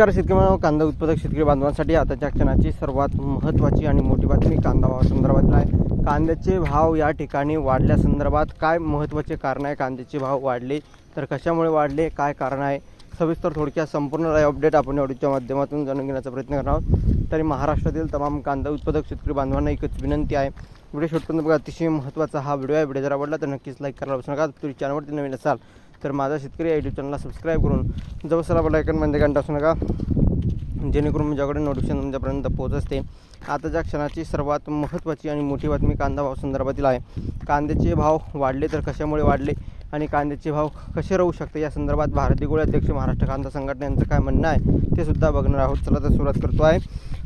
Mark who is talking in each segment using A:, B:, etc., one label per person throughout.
A: नमस्कार शेतकरी कांदा उत्पादक शेतकरी बांधवांसाठी आताच्या क्षणाची सर्वात महत्त्वाची आणि मोठी बातमी कांदा भावासंदर्भातला आहे. कांद्याचे भाव या ठिकाणी वाढल्यासंदर्भात काय महत्त्वाचे कारण आहे? कांद्याचे भाव वाढले तर कशामुळे वाढले? काय कारण आहे? सविस्तर थोडक्यात संपूर्ण लाईव्ह अपडेट आपण ऑडिओच्या माध्यमातून जाणून घेण्याचा प्रयत्न करणार आहोत. तरी महाराष्ट्रातील तमाम कांदा उत्पादक शेतकरी बांधवांना एकच विनंती आहे. व्हिडिओ शेवटपर्यंत बघा अतिशय महत्त्वाचा हा व्हिडिओ आहे. व्हिडिओ जर आवडला तर नक्कीच लाईक करायला विसरू नका. तुम्ही चॅनलवरती नवीन असाल तर माझा शेतकरी यूट्यूब चॅनलला सबस्क्राईब करून जवळ बेल घंटा असू नका. जेणेकरून माझ्याकडे नोटिफिकेशन तुमच्यापर्यंत पोहोचते आताच्या क्षणाची सर्वात महत्त्वाची आणि मोठी बातमी कांदा भाव संदर्भातील आहे. कांद्याचे भाव वाढले तर कशामुळे वाढले? आणि कांद्याचे भाव कसे राहू शकते? या संदर्भात भारतीय गोळे अध्यक्ष महाराष्ट्र कांदा संघटनेचं यांचं काय म्हणणं आहे ते सुद्धा बघणार आहोत. चला तर सुरुवात करतो आहे.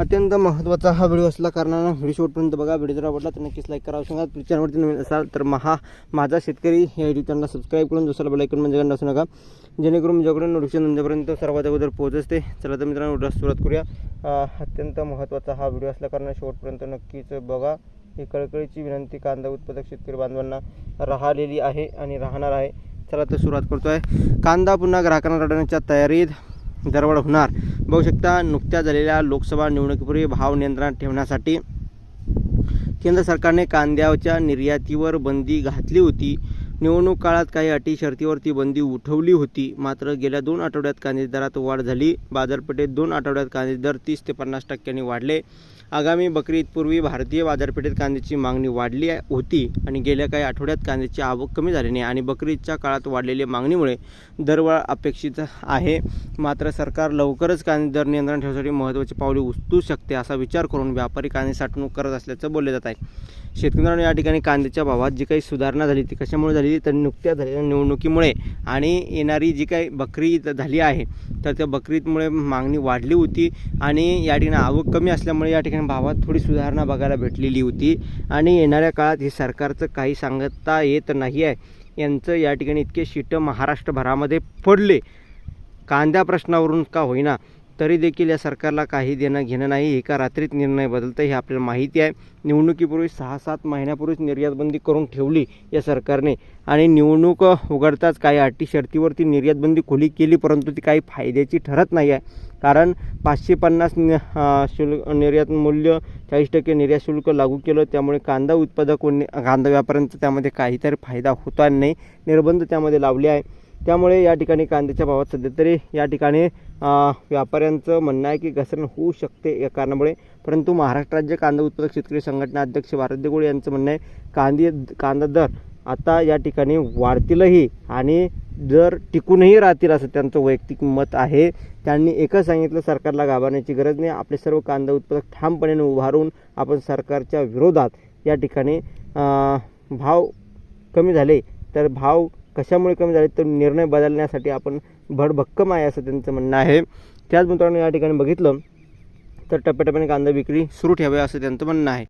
A: अत्यंत महत्त्वाचा हा व्हिडिओ असला कारणानं व्हिडिओ शेवटपर्यंत बघा. व्हिडिओ जर आवडला तर नक्कीच लाईक करा. सांगा चॅनलवरती नवीन असाल तर महा माझा शेतकरी या यूट्यूब चॅनलला सबस्क्राईब करून दुसरा बेलायकन म्हणजे गंड असू नका. जेणेकरून माझ्याकडून नोटिफिकेशन तुमच्यापर्यंत सर्वात अगोदर पोहोचते चला तर मित्रांनो व्हिडिओ सुरुवात करूया. अत्यंत महत्त्वाचा हा व्हिडिओ असल्या कारणाने शेवटपर्यंत नक्कीच बघा. ही कळकळीची विनंती कांदा उत्पादक शेतकरी बांधवांना राहिलेली आहे आणि राहणार आहे. चला तर सुरुवात करतो आहे कांदा पुन्हा ग्राहकांना रडण्याच्या तयारीत. दरवाढ होणार. बघू शकता नुकत्याच झालेल्या लोकसभा निवडणुकीपूर्वी भाव नियंत्रणात ठेवण्यासाठी केंद्र सरकारने कांद्याच्या निर्यातीवर बंदी घातली होती. निवडणूक काळात काही अटी शर्तीवरती बंदी उठवली होती. मात्र गेल्या दोन आठवड्यात कांदे दरात वाढ झाली. बाजारपेठेत दोन आठवड्यात कांदे दर तीस ते पन्नास टक्क्यांनी वाढले. आगामी बकरी ईदपूर्वी भारतीय बाजारपेठेत कांद्याची मागणी वाढली होती आणि गेल्या काही आठवड्यात कांद्याची आवक कमी झाल्याने आणि बकरीदच्या काळात वाढलेल्या मागणीमुळे दरवाढ अपेक्षित आहे. मात्र सरकार लवकरच कांदे दर नियंत्रण ठेवण्यासाठी महत्त्वाची पावले उचलू शकते असा विचार करून व्यापारी कांदे साठवणूक करत असल्याचं बोलले जात आहे. शेतकऱ्यांना या ठिकाणी कांद्याच्या भावात जी काही सुधारणा झाली ती कशामुळे झाली? तर नुकत्या झालेल्या निवडणुकीमुळे आणि येणारी जी काही बकरी झाली आहे तर त्या बकरीदमुळे मागणी वाढली होती आणि या ठिकाणी आवक कमी असल्यामुळे या ठिकाणी भावात थोडी सुधारणा बघायला भेटलेली होती. आणि येणाऱ्या काळात हे सरकारचं काही सांगता येत नाही आहे. यांचं या ठिकाणी इतके शिटं महाराष्ट्रभरामध्ये पडले कांद्या प्रश्नावरून का होईना. तरी देखील या सरकारला काही देणं घेणं नाही एका रात्रीत निर्णय बदलतं हे आपल्याला माहिती आहे. निवडणुकीपूर्वी सहा सात महिन्यापूर्वीच निर्यातबंदी करून ठेवली या सरकारने. आणि निवडणूक उघडताच काही अटी शर्तीवरती निर्यातबंदी खुली केली परंतु ती काही फायद्याची ठरत नाही आहे. कारण पाचशे पन्नास नि शुल्क निर्यात मूल्य चाळीस टक्के निर्यात शुल्क लागू केलं त्यामुळे कांदा उत्पादक व कांदा व्यापाऱ्यांचा त्यामध्ये काहीतरी फायदा होता नाही. निर्बंध त्यामध्ये लावले आहे. त्यामुळे या ठिकाणी कांद्याच्या भावात सध्या तरी या ठिकाणी व्यापाऱ्यांचं म्हणणं आहे की घसरण होऊ शकते या कारणामुळे. परंतु महाराष्ट्र राज्य कांदा उत्पादक शेतकरी संघटना अध्यक्ष भारत देगुळे यांचं म्हणणं आहे कांदे कांदा दर आता या ठिकाणी वाढतीलही आणि दर टिकूनही राहतील असं त्यांचं वैयक्तिक मत आहे. त्यांनी एकच सांगितलं सरकारला घाबरण्याची गरज नाही. आपले सर्व कांदा उत्पादक ठामपणे उभारून आपण सरकारच्या विरोधात या ठिकाणी भाव कमी झाले तर भाव कशामुळे कमी झाले तर निर्णय बदलण्यासाठी आपण भडभक्कम आहे असं त्यांचं म्हणणं आहे. त्याच मित्रांनो या ठिकाणी बघितलं तर टप्प्याटप्प्याने कांदा विक्री सुरू ठेवावी असं त्यांचं म्हणणं आहे.